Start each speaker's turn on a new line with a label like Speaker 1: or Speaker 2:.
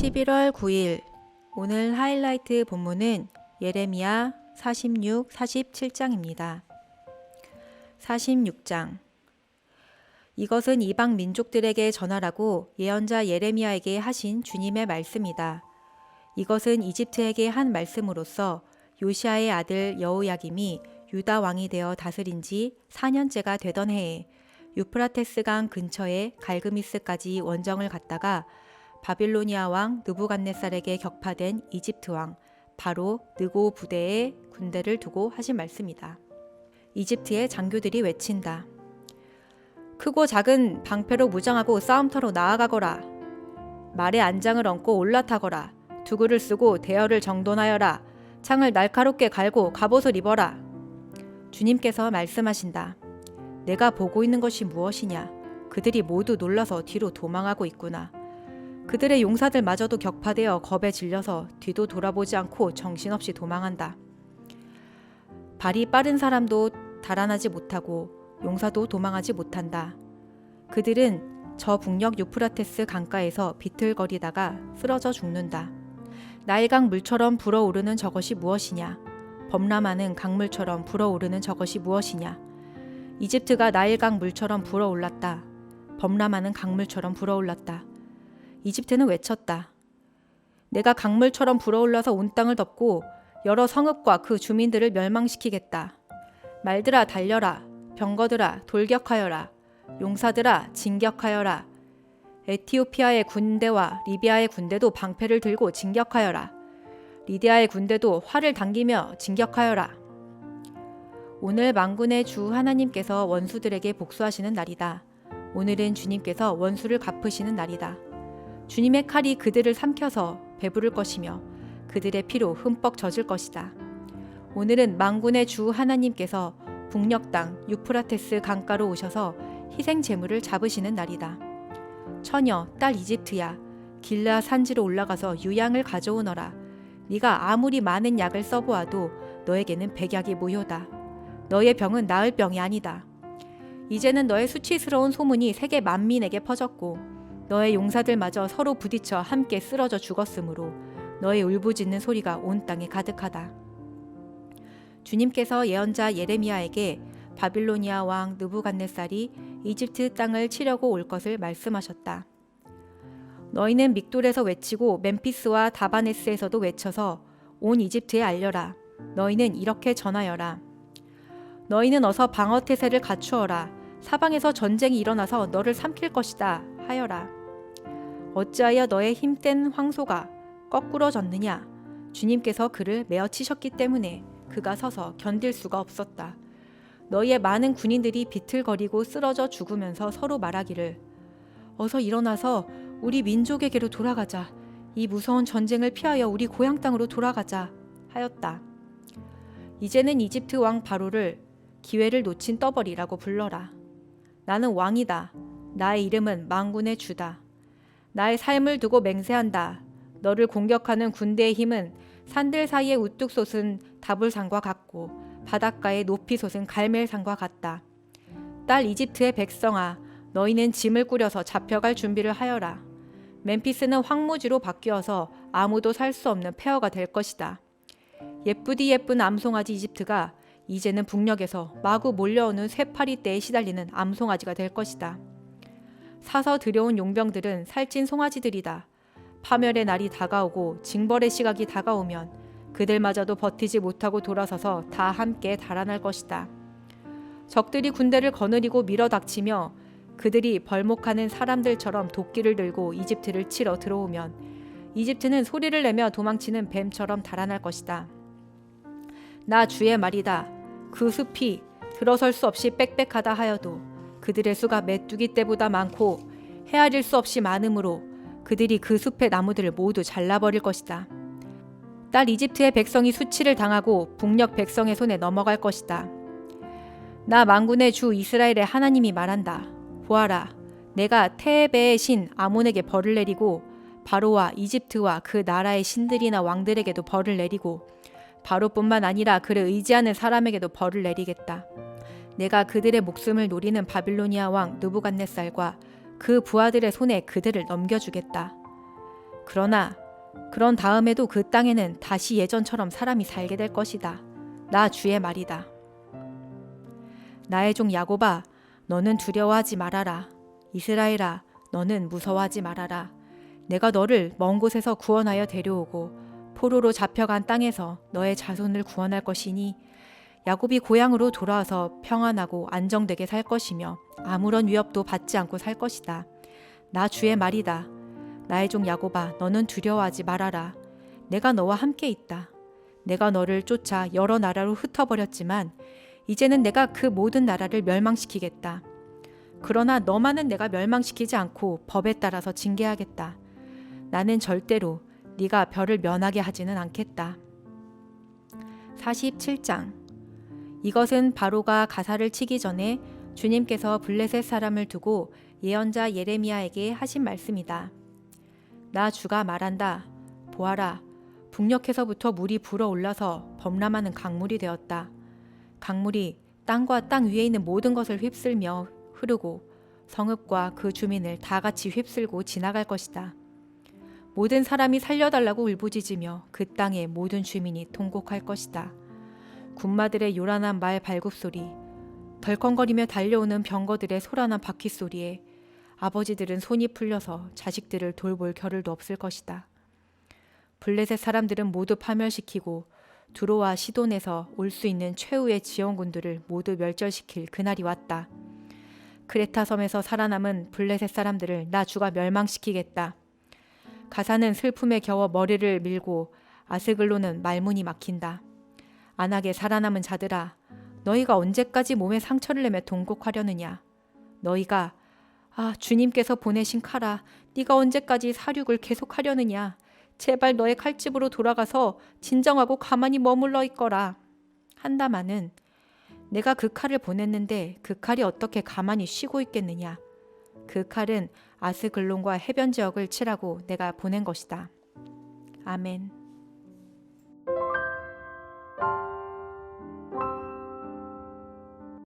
Speaker 1: 11월 9일 오늘 하이라이트 본문은 예레미야 46, 47장입니다. 46장 이것은 이방 민족들에게 전하라고 예언자 예레미야에게 하신 주님의 말씀이다. 이것은 이집트에게 한 말씀으로서 요시아의 아들 여호야김이 유다 왕이 되어 다스린 지 4년째가 되던 해에 유프라테스 강 근처에 갈그미스까지 원정을 갔다가 바빌로니아 왕 느부갓네살에게 격파된 이집트 왕 바로 느고 부대에 군대를 두고 하신 말씀이다. 이집트의 장교들이 외친다. 크고 작은 방패로 무장하고 싸움터로 나아가거라. 말에 안장을 얹고 올라타거라. 두구를 쓰고 대열을 정돈하여라. 창을 날카롭게 갈고 갑옷을 입어라. 주님께서 말씀하신다. 내가 보고 있는 것이 무엇이냐? 그들이 모두 놀라서 뒤로 도망하고 있구나. 그들의 용사들마저도 격파되어 겁에 질려서 뒤도 돌아보지 않고 정신없이 도망한다. 발이 빠른 사람도 달아나지 못하고 용사도 도망하지 못한다. 그들은 저 북녘 유프라테스 강가에서 비틀거리다가 쓰러져 죽는다. 나일강 물처럼 불어오르는 저것이 무엇이냐? 범람하는 강물처럼 불어오르는 저것이 무엇이냐? 이집트가 나일강 물처럼 불어올랐다. 범람하는 강물처럼 불어올랐다. 이집트는 외쳤다. 내가 강물처럼 불어올라서 온 땅을 덮고 여러 성읍과 그 주민들을 멸망시키겠다. 말들아 달려라. 병거들아 돌격하여라. 용사들아 진격하여라. 에티오피아의 군대와 리비아의 군대도 방패를 들고 진격하여라. 리디아의 군대도 활을 당기며 진격하여라. 오늘 만군의 주 하나님께서 원수들에게 복수하시는 날이다. 오늘은 주님께서 원수를 갚으시는 날이다. 주님의 칼이 그들을 삼켜서 배부를 것이며 그들의 피로 흠뻑 젖을 것이다. 오늘은 만군의 주 하나님께서 북녘 땅 유프라테스 강가로 오셔서 희생 제물을 잡으시는 날이다. 처녀 딸 이집트야 길라 산지로 올라가서 유양을 가져오너라. 네가 아무리 많은 약을 써보아도 너에게는 백약이 무효다. 너의 병은 나을 병이 아니다. 이제는 너의 수치스러운 소문이 세계 만민에게 퍼졌고 너의 용사들마저 서로 부딪혀 함께 쓰러져 죽었으므로 너의 울부짖는 소리가 온 땅에 가득하다. 주님께서 예언자 예레미야에게 바빌로니아 왕 느부갓네살이 이집트 땅을 치려고 올 것을 말씀하셨다. 너희는 믹돌에서 외치고 멤피스와 다바네스에서도 외쳐서 온 이집트에 알려라. 너희는 이렇게 전하여라. 너희는 어서 방어 태세를 갖추어라. 사방에서 전쟁이 일어나서 너를 삼킬 것이다. 하여라. 어찌하여 너의 힘센 황소가 거꾸러졌느냐? 주님께서 그를 메어 치셨기 때문에 그가 서서 견딜 수가 없었다. 너희의 많은 군인들이 비틀거리고 쓰러져 죽으면서 서로 말하기를 어서 일어나서 우리 민족에게로 돌아가자. 이 무서운 전쟁을 피하여 우리 고향 땅으로 돌아가자 하였다. 이제는 이집트 왕 바로를 기회를 놓친 떠벌이라고 불러라. 나는 왕이다. 나의 이름은 망군의 주다. 나의 삶을 두고 맹세한다. 너를 공격하는 군대의 힘은 산들 사이에 우뚝 솟은 다불산과 같고 바닷가에 높이 솟은 갈멜산과 같다. 딸 이집트의 백성아, 너희는 짐을 꾸려서 잡혀갈 준비를 하여라. 멤피스는 황무지로 바뀌어서 아무도 살 수 없는 폐허가 될 것이다. 예쁘디 예쁜 암송아지 이집트가 이제는 북녘에서 마구 몰려오는 쇠파리 떼에 시달리는 암송아지가 될 것이다. 사서 들여온 용병들은 살찐 송아지들이다. 파멸의 날이 다가오고 징벌의 시각이 다가오면 그들마저도 버티지 못하고 돌아서서 다 함께 달아날 것이다. 적들이 군대를 거느리고 밀어닥치며 그들이 벌목하는 사람들처럼 도끼를 들고 이집트를 치러 들어오면 이집트는 소리를 내며 도망치는 뱀처럼 달아날 것이다. 나 주의 말이다. 그 숲이 들어설 수 없이 빽빽하다 하여도 그들의 수가 메뚜기 떼보다 많고 헤아릴 수 없이 많으므로 그들이 그 숲의 나무들을 모두 잘라버릴 것이다. 딸 이집트의 백성이 수치를 당하고 북녘 백성의 손에 넘어갈 것이다. 나 만군의 주 이스라엘의 하나님이 말한다. 보아라, 내가 테베의 신 아몬에게 벌을 내리고 바로와 이집트와 그 나라의 신들이나 왕들에게도 벌을 내리고 바로뿐만 아니라 그를 의지하는 사람에게도 벌을 내리겠다. 내가 그들의 목숨을 노리는 바빌로니아 왕 느부갓네살과 그 부하들의 손에 그들을 넘겨주겠다. 그러나 그런 다음에도 그 땅에는 다시 예전처럼 사람이 살게 될 것이다. 나 주의 말이다. 나의 종 야곱아, 너는 두려워하지 말아라. 이스라엘아, 너는 무서워하지 말아라. 내가 너를 먼 곳에서 구원하여 데려오고 포로로 잡혀간 땅에서 너의 자손을 구원할 것이니 야곱이 고향으로 돌아와서 평안하고 안정되게 살 것이며 아무런 위협도 받지 않고 살 것이다. 나 주의 말이다. 나의 종 야곱아, 너는 두려워하지 말아라. 내가 너와 함께 있다. 내가 너를 쫓아 여러 나라로 흩어버렸지만 이제는 내가 그 모든 나라를 멸망시키겠다. 그러나 너만은 내가 멸망시키지 않고 법에 따라서 징계하겠다. 나는 절대로 네가 별을 면하게 하지는 않겠다. 47장 이것은 바로가 가사를 치기 전에 주님께서 블레셋 사람을 두고 예언자 예레미야에게 하신 말씀이다. 나 주가 말한다. 보아라. 북녘에서부터 물이 불어올라서 범람하는 강물이 되었다. 강물이 땅과 땅 위에 있는 모든 것을 휩쓸며 흐르고 성읍과 그 주민을 다 같이 휩쓸고 지나갈 것이다. 모든 사람이 살려달라고 울부짖으며 그 땅의 모든 주민이 통곡할 것이다. 군마들의 요란한 말 발굽 소리, 덜컹거리며 달려오는 병거들의 소란한 바퀴 소리에 아버지들은 손이 풀려서 자식들을 돌볼 겨를도 없을 것이다. 블레셋 사람들은 모두 파멸시키고 두로와 시돈에서 올 수 있는 최후의 지원군들을 모두 멸절시킬 그날이 왔다. 크레타 섬에서 살아남은 블레셋 사람들을 나 주가 멸망시키겠다. 가사는 슬픔에 겨워 머리를 밀고 아스글로는 말문이 막힌다. 안하게 살아남은 자들아, 너희가 언제까지 몸에 상처를 내며 동곡하려느냐? 너희가 아 주님께서 보내신 칼아, 네가 언제까지 사륙을 계속하려느냐? 제발 너의 칼집으로 돌아가서 진정하고 가만히 머물러 있거라. 한다마는 내가 그 칼을 보냈는데 그 칼이 어떻게 가만히 쉬고 있겠느냐? 그 칼은 아스글론과 해변 지역을 치라고 내가 보낸 것이다. 아멘.